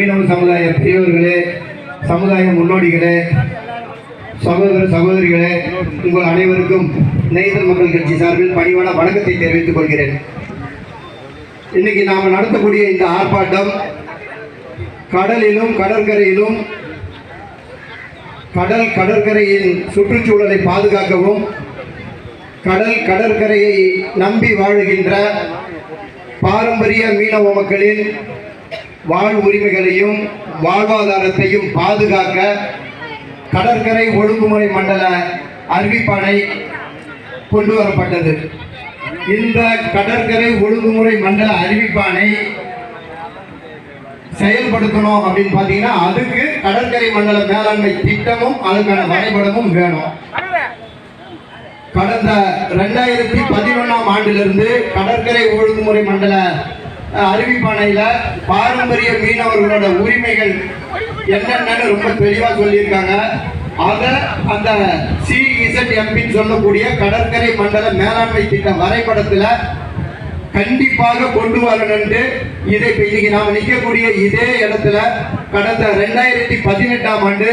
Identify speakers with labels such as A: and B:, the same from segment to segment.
A: மீனவ சமுதாய பெரியவர்களே சமுதாய முன்னோடிகளே சகோதர சகோதரிகளே உங்கள் அனைவருக்கும் நெய்தல் மக்கள் கட்சி சார்பில் பணிவான வணக்கத்தை தெரிவித்துக் கொள்கிறேன். இன்னைக்கு நாம் நடத்தக்கூடிய இந்த ஆர்ப்பாட்டம் கடலிலும் கடற்கரையிலும் கடல் கடற்கரையின் சுற்றுச்சூழலை பாதுகாக்கவும் கடல் கடற்கரையை நம்பி வாழுகின்ற பாரம்பரிய மீனவ மக்களின் வாழ் உரிமைகளையும் வாழ்வாதாரத்தையும் பாதுகாக்க கடற்கரை ஒழுங்குமுறை மண்டல அறிவிப்பாணை கொண்டு வரப்பட்டது. இந்த கடற்கரை ஒழுங்குமுறை மண்டல அறிவிப்பாணை செயல்படுத்தணும் அப்படின்னு பார்த்தீங்கன்னா அதுக்கு கடற்கரை மண்டல மேலாண்மை திட்டமும் அதுக்கான வரைபடமும் வேணும். கடந்த ரெண்டாயிரத்தி பதினொன்றாம் ஆண்டிலிருந்து கடற்கரை ஒழுங்குமுறை மண்டல அஹ், பாரம்பரிய மீனவர்களோட உரிமைகள் என்னென்னு ரொம்ப தெளிவாக சொல்லியிருக்காங்க. அதை அந்த சிஇசட் எம்பின்னு சொல்லக்கூடிய கடற்கரை மண்டல மேலாண்மை திட்ட வரைபடத்தில் கண்டிப்பாக கொண்டு வரணும்னு இதை இப்போ இன்னைக்கு நாம் நிற்கக்கூடிய இதே இடத்துல கடந்த ரெண்டாயிரத்தி பதினெட்டாம் ஆண்டு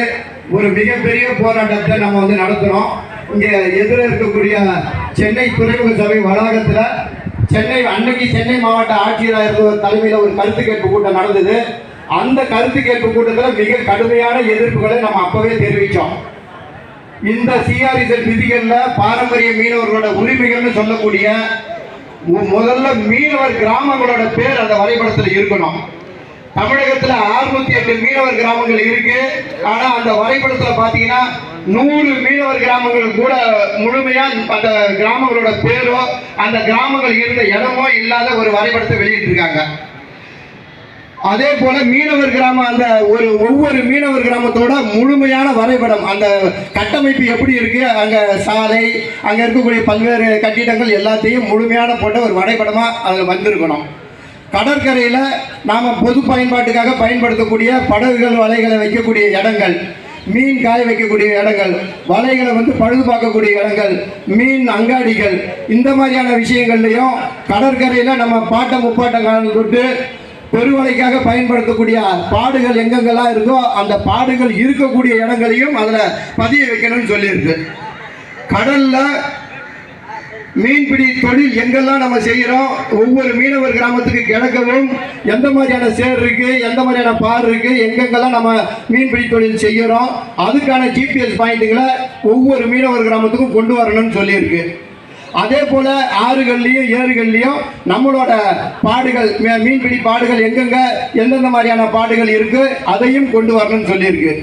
A: ஒரு மிகப்பெரிய போராட்டத்தை நம்ம வந்து நடத்துறோம். இங்க எதிர இருக்கக்கூடிய சென்னை துறைமுக சபை வளாகத்துல சென்னை அன்னைக்கு சென்னை மாவட்ட ஆட்சியராக இருந்த தலைமையில் ஒரு கருத்து கேட்பு கூட்டம் நடந்தது. அந்த கருத்து கேட்பு கூட்டத்தில் மிக கடுமையான எதிர்ப்புகளை நம்ம அப்பவே தெரிவித்தோம் இந்த சிஆர்இசட் விதிகளில் பாரம்பரிய மீனவர்களோட உரிமைகள்னு சொல்லக்கூடிய மு- முதல்ல மீனவர் கிராமங்களோட பேர் அந்த வரைபடத்தில் இருக்கணும். தமிழகத்துல 608 எட்டு மீனவர் கிராமங்கள் இருக்கு. ஆனா அந்த வரைபடத்துல பாத்தீங்கன்னா நூறு மீனவர் கிராமங்கள் கூட முழுமையா அந்த கிராமங்களோட பேரோ அந்த கிராமங்கள் இருந்த இடமோ இல்லாத ஒரு வரைபடத்தை வெளியிட்டிருக்காங்க. அதே போல மீனவர் கிராமம் அந்த ஒரு ஒவ்வொரு மீனவர் கிராமத்தோட முழுமையான வரைபடம் அந்த கட்டமைப்பு எப்படி இருக்கு அங்க சாலை அங்க இருக்கக்கூடிய பல்வேறு கட்டிடங்கள் எல்லாத்தையும் முழுமையான போட்ட ஒரு வரைபடமா அதில் வந்திருக்கணும். கடற்கரையில் நாம் பொது பயன்பாட்டுக்காக பயன்படுத்தக்கூடிய படகுகள் வலைகளை வைக்கக்கூடிய இடங்கள் மீன் காய வைக்கக்கூடிய இடங்கள் வலைகளை வந்து பழுது பார்க்கக்கூடிய இடங்கள் மீன் அங்காடிகள் இந்த மாதிரியான விஷயங்கள்லையும் கடற்கரையில் நம்ம பாட்டம் முப்பாட்டம் காலம் தொட்டு பெருவலைக்காக பயன்படுத்தக்கூடிய பாடுகள் எங்கெங்கெல்லாம் இருக்கோ அந்த பாடுகள் இருக்கக்கூடிய இடங்களையும் அதில் பதிய வைக்கணும்னு சொல்லியிருக்கு. கடலில் மீன்பிடி தொழில் எங்கெல்லாம் நம்ம செய்கிறோம் ஒவ்வொரு மீனவர் கிராமத்துக்கு கிடக்கவும் எந்த மாதிரியான சேர் இருக்கு எந்த மாதிரியான பார் இருக்கு எங்கெங்கெல்லாம் நம்ம மீன்பிடி தொழில் செய்கிறோம் அதுக்கான ஜிபிஎஸ் பாயிண்ட்டுகளை ஒவ்வொரு மீனவர் கிராமத்துக்கும் கொண்டு வரணும்னு சொல்லியிருக்கு. அதே போல் ஆறுகள்லேயும் ஏறுகள்லேயும் நம்மளோட பாடுகள் மீன்பிடி பாடுகள் எங்கெங்க எந்தெந்த மாதிரியான பாடுகள் இருக்குது அதையும் கொண்டு வரணும்னு சொல்லியிருக்கு.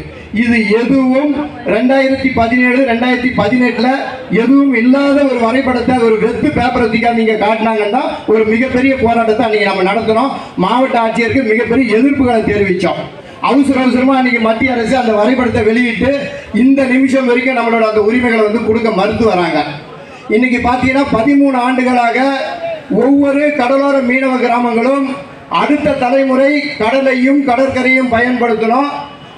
A: இது எதுவும் ரெண்டாயிரத்தி பதினேழு ரெண்டாயிரத்தி பதினெட்டுல எதுவும் இல்லாத ஒரு வரைபடத்தை ஒரு வெத்து பேப்பர் தூக்கி நீங்க காட்டினாங்கன்னா ஒரு மிகப்பெரிய போராட்டத்தை அன்னைக்கு நம்ம நடத்தினோம். மாவட்ட ஆட்சியருக்கு மிகப்பெரிய எதிர்ப்புகளை தெரிவித்தோம் அவசர அவசரமா அன்னைக்கு மத்திய அரசு அந்த வரைபடத்தை வெளியிட்டு இந்த நிமிஷம் வரைக்கும் நம்மளோட அந்த உரிமைகளை வந்து கொடுக்க மறுத்து வராங்க. இன்னைக்கு பார்த்தீங்கன்னா பதிமூணு ஆண்டுகளாக ஒவ்வொரு கடலோர மீனவ கிராமங்களும் அடுத்த தலைமுறை கடலையும் கடற்கரையும் பயன்படுத்தணும்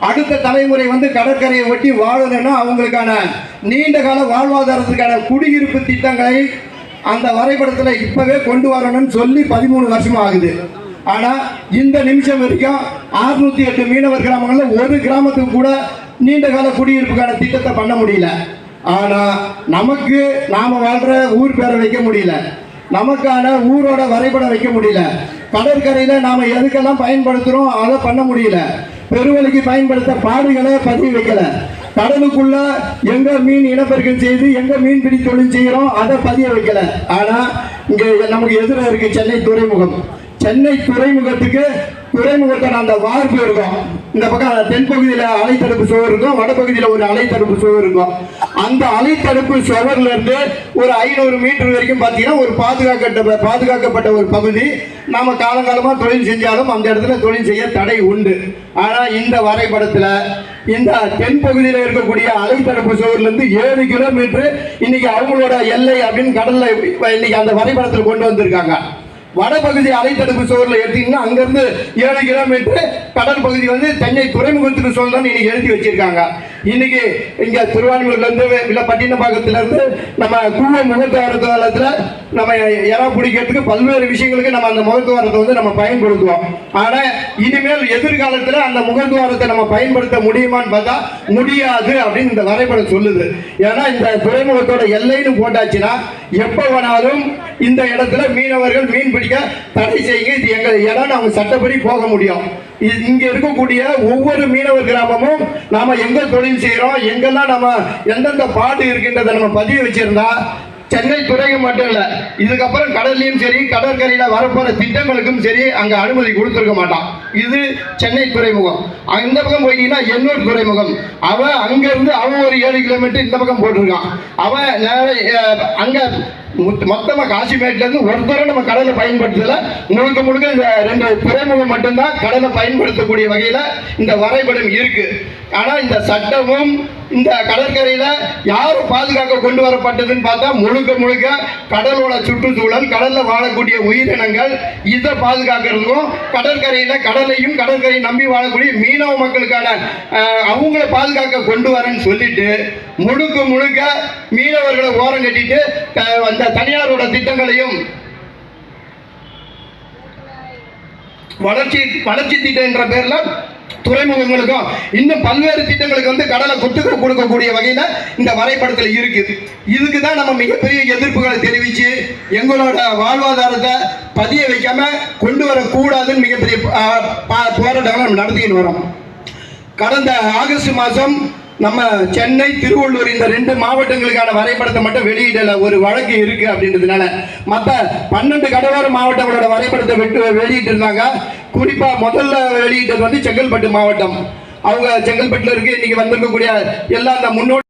A: அடுத்த தலைமுறை வந்து கடற்கரையை ஒட்டி வாழணும்னா அவங்களுக்கான நீண்ட கால வாழ்வாதாரத்துக்கான குடியிருப்பு திட்டங்களை அந்த வரைபடத்தில் இப்பவே கொண்டு வரணும்னு சொல்லி பதிமூணு வருஷம் ஆகுது. ஆனா இந்த நிமிஷம் வரைக்கும் 608 எட்டு மீனவர் கிராமங்கள்ல ஒரு கிராமத்துக்கு கூட நீண்ட கால குடியிருப்புக்கான திட்டத்தை பண்ண முடியல. ஆனா நமக்கு நாம வாழ்ற ஊர் பேரை வைக்க முடியல. நமக்கான ஊரோட வரைபடம் வைக்க முடியல. கடற்கரையில நாம எதுக்கெல்லாம் பயன்படுத்துறோம் அதை பண்ண முடியல. பெருவழிக்கு பயன்படுத்த பாடுகளை பதிவு வைக்கல. கடலுக்குள்ள எங்க மீன் இனப்பெருக்கம் செய்து எங்க மீன்பிடி தொழில் செய்கிறோம் அதை பதிய வைக்கல. ஆனா இங்க நமக்கு எதிர இருக்கு சென்னை துறைமுகம். சென்னை துறைமுகத்துக்கு துறைமுகத்தோட அந்த வார்ப்பு இருக்கும். இந்த பக்கம் தென்பகுதியில் அலைத்தடுப்பு சுவர் இருக்கும் வடபகுதியில் ஒரு அலைத்தடுப்பு சுவர் இருக்கும் அந்த அலைத்தடுப்பு சுவர்ல இருந்து ஒரு ஐநூறு மீட்டர் வரைக்கும் பார்த்தீங்கன்னா ஒரு பாதுகாக்கப்பட்ட பாதுகாக்கப்பட்ட ஒரு பகுதி. நாம் காலங்காலமாக தொழில் செஞ்சாலும் அந்த இடத்துல தொழில் செய்ய தடை உண்டு. ஆனால் இந்த வரைபடத்தில் இந்த தென்பகுதியில் இருக்கக்கூடிய அலைத்தடுப்பு சுவர்லேருந்து ஏழு கிலோமீட்டர் இன்னைக்கு அவங்களோட எல்லை அப்படின்னு கடலில் இன்னைக்கு அந்த வரைபடத்தில் கொண்டு வந்திருக்காங்க. வடபகுதி அலைத்தடுப்பு சுவரில் எடுத்தீங்கன்னா அங்கிருந்து ஏழு கிலோமீட்டர் கடல் பகுதி வந்து சென்னை துறைமுகத்துக்கு சொல்லணும்னு இன்னைக்கு எழுதி வச்சிருக்காங்க. இன்னைக்கு இங்க திருவான்மூர்லேருந்து இல்லை இல்ல இருந்து நம்ம கூவ முகத்துவாரத்துல நம்ம இறா பிடிக்கிறதுக்கு பல்வேறு விஷயங்களுக்கு நம்ம அந்த முகத்துவாரத்தை வந்து நம்ம பயன்படுத்துவோம். ஆனா இனிமேல் எதிர்காலத்துல அந்த முகத்துவாரத்தை நம்ம பயன்படுத்த முடியுமான்னு பார்த்தா முடியாது அப்படின்னு இந்த வரைபடம் சொல்லுது. ஏன்னா இந்த துறைமுகத்தோட எல்லைன்னு போட்டாச்சுன்னா எப்போ வேணாலும் இந்த இடத்துல மீனவர்கள் மீன் பிடிக்க தடை செய்யுங்க. இது எங்க இடம் அவங்க சட்டப்படி போக முடியும். இது- இங்க இருக்கக்கூடிய ஒவ்வொரு மீனவர் கிராமமும் நாம எங்க தொழில் செய்யறோம் எங்கெல்லாம் நம்ம எந்தெந்த பாடு இருக்கின்றதை நம்ம பதிவு வச்சிருந்தா சென்னை துறைக்கு மட்டும் இல்லை இதுக்கப்புறம் கடல்லையும் சரி கடற்கரையில் வரப்போகிற திட்டங்களுக்கும் சரி அங்கே அனுமதி கொடுத்துருக்க மாட்டான். இது சென்னை துறைமுகம். அந்த பக்கம் போயிட்டீங்கன்னா எண்ணூர் துறைமுகம். அவன் அங்கேருந்து அவன் ஒரு ஏழு கிலோமீட்டர் இந்த பக்கம் போட்டிருக்கான். அவன் அங்கே அஹ் மொத்தமாக மொத்த- ஒருத்தரும் நம்ம கடலை பயன்படுத்தல. முழுக்க முழுக்க இந்த ரெண்டு துறைமுகம் மட்டும்தான் கடலை பயன்படுத்தக்கூடிய வகையில் இந்த வரைபடம் இருக்குது ஆனால் இந்த சட்டமும் இந்த கடற்கரையில் யார் பாதுகாக்க கொண்டு வரப்பட்டதுன்னு பார்த்தா முழுக்க முழுக்க கடலோட சுற்றுச்சூழல் கடலில் வாழக்கூடிய உயிரினங்கள் இதை பாதுகாக்கிறதுக்கும் கடற்கரையில் கடலையும் கடற்கரையை நம்பி வாழக்கூடிய மீனவ மக்களுக்கான அவங்கள பாதுகாக்க கொண்டு வரேன்னு சொல்லிட்டு முழுக்க முழுக்க மீனவர்களை ஓரம் கட்டிட்டு அந்த தனியாரோட திட்டங்களையும் வளர்ச்சி வளர்ச்சி திட்டம் என்ற பேரில் துறைமுகங்களுக்கும் இன்னும் பல்வேறு திட்டங்களுக்கு வந்து கடலை கொத்துக்க கொடுக்கக்கூடிய வகையில் இந்த வரைபடத்தில் இருக்குது. இதுக்கு தான் நம்ம மிகப்பெரிய எதிர்ப்புகளை தெரிவித்து எங்களோட வாழ்வாதாரத்தை பதிய வைக்காம கொண்டு வரக்கூடாதுன்னு மிகப்பெரிய பா- போராட்டங்களை நம்ம நடத்திக்கிட்டு வரோம். கடந்த ஆகஸ்ட் மாதம் நம்ம சென்னை திருவள்ளூர் இந்த ரெண்டு மாவட்டங்களுக்கான வரைபடத்தை மட்டும் வெளியிடல. ஒரு வழக்கு இருக்கு அப்படின்றதுனால. மற்ற பன்னெண்டு கடலோர மாவட்டங்களோட வரைபடத்தை வெட்டு வெளியிட்டு இருந்தாங்க குறிப்பா முதல்ல வெளியிட்டது வந்து செங்கல்பட்டு மாவட்டம். அவங்க செங்கல்பட்டுல இருக்கு. இன்னைக்கு வந்திருக்கக்கூடிய எல்லா அந்த முன்னோடி